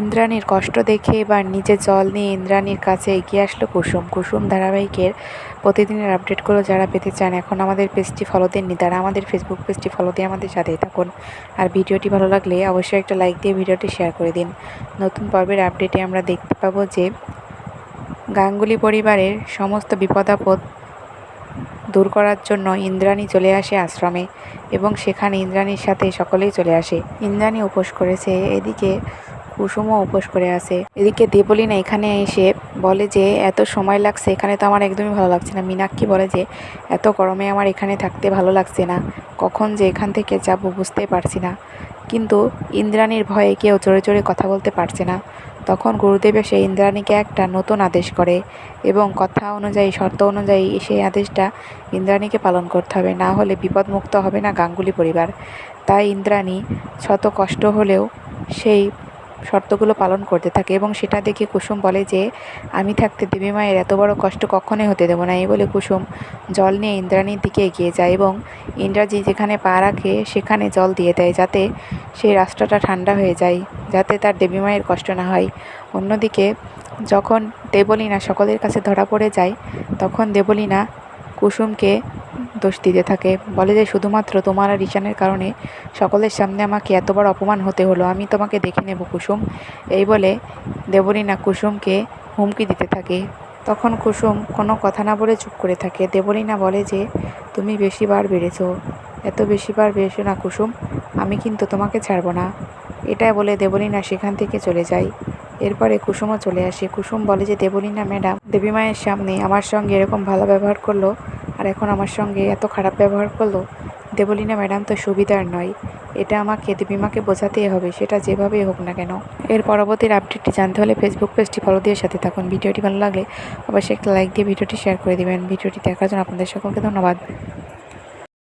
ইন্দ্রাণীর কষ্ট দেখে এবার নিজে জল নিয়ে ইন্দ্রাণীর কাছে এগিয়ে আসলো কুসুম। কুসুম ধারাবাহিকের প্রতিদিনের আপডেটগুলো যারা পেতে চান, এখন আমাদের পেজটি ফলো দেননি, তারা আমাদের ফেসবুক পেজটি ফলো দিয়ে আমাদের সাথেই থাকুন। আর ভিডিওটি ভালো লাগলে অবশ্যই একটা লাইক দিয়ে ভিডিওটি শেয়ার করে দিন। নতুন পর্বের আপডেটে আমরা দেখতে পাবো যে, গাঙ্গুলি পরিবারের সমস্ত বিপদ আপদ দূর করার জন্য ইন্দ্রাণী চলে আসে আশ্রমে এবং সেখানে ইন্দ্রাণীর সাথে সকলেই চলে আসে। ইন্দ্রাণী উপোস করেছে, এদিকে কুসুমও উপোস করে আসে এদিকে দেবলিনা এখানে এসে বলে যে, এত সময় লাগছে, এখানে তো আমার একদমই ভালো লাগছে না। মীনাক্ষী বলে যে, এত গরমে আমার এখানে থাকতে ভালো লাগছে না। কখন যে এখান থেকে যাব বুঝতে পারছি না। কিন্তু ইন্দ্রাণীর ভয়ে কেউ জোরে জোরে কথা বলতে পারছে না। তখন গুরুদেব এসে ইন্দ্রাণীকে একটা নতুন আদেশ করে এবং কথা অনুযায়ী, শর্ত অনুযায়ী সেই আদেশটা ইন্দ্রাণীকে পালন করতে হবে। না হলে বিপদমুক্ত হবে না গাঙ্গুলি পরিবার। তাই ইন্দ্রাণী শত কষ্ট হলেও সেই শর্তগুলো পালন করতে থাকে এবং সেটা দেখে কুসুম বলে যে, আমি থাকতে দেবী মায়ের এত বড় কষ্ট কখনোই হতে দেবো না। এই বলে কুসুম জল নিয়ে ইন্দ্রাণীর দিকে এগিয়ে যায় এবং ইন্দ্রাজি যেখানে পা রাখে সেখানে জল দিয়ে দেয় যাতে সেই রাস্তাটা ঠান্ডা হয়ে যায়, যাতে তার দেবী মায়ের কষ্ট না হয়। অন্যদিকে যখন দেবলীনা সকলের কাছে ধরা পড়ে যায়, তখন দেবলীনা কুসুমকে দোষ দিতে থাকে। বলে যে, শুধুমাত্র তোমার আর ঈশানের কারণে সকলের সামনে আমাকে এত বড় অপমান হতে হলো। আমি তোমাকে দেখে নেব, কুসুম। এই বলে দেবলীনা কুসুমকে হুমকি দিতে থাকে। তখন কুসুম কোনো কথা না বলে চুপ করে থাকে। দেবলীনা বলে যে, তুমি বেশিবার বেড়েছ। এত বেশিবার বেড়েছো না কুসুম। আমি কিন্তু তোমাকে ছাড়বো না। এটা বলে দেবলীনা সেখান থেকে চলে যায়। এরপরে কুসুমও চলে আসে। কুসুম বলে যে দেবলীনা ম্যাডাম দেবী মায়ের সামনে আমার সঙ্গে এরকম ভালো ব্যবহার করল আর এখন আমার সঙ্গে এত খারাপ ব্যবহার করল, দেবলীনা ম্যাডাম তো সুবিধার নয়। এটা আমাকে, দেবীমাকে বোঝাতেই হবে, সেটা যেভাবেই হোক না কেন। এর পরবর্তীর আপডেটটি জানতে হলে ফেসবুক পেজটি ফলো দিয়ে সাথে থাকুন। ভিডিওটি ভালো লাগলে অবশ্যই একটা লাইক দিয়ে ভিডিওটি শেয়ার করে দেবেন। ভিডিওটি দেখার জন্য আপনাদের সকলকে ধন্যবাদ।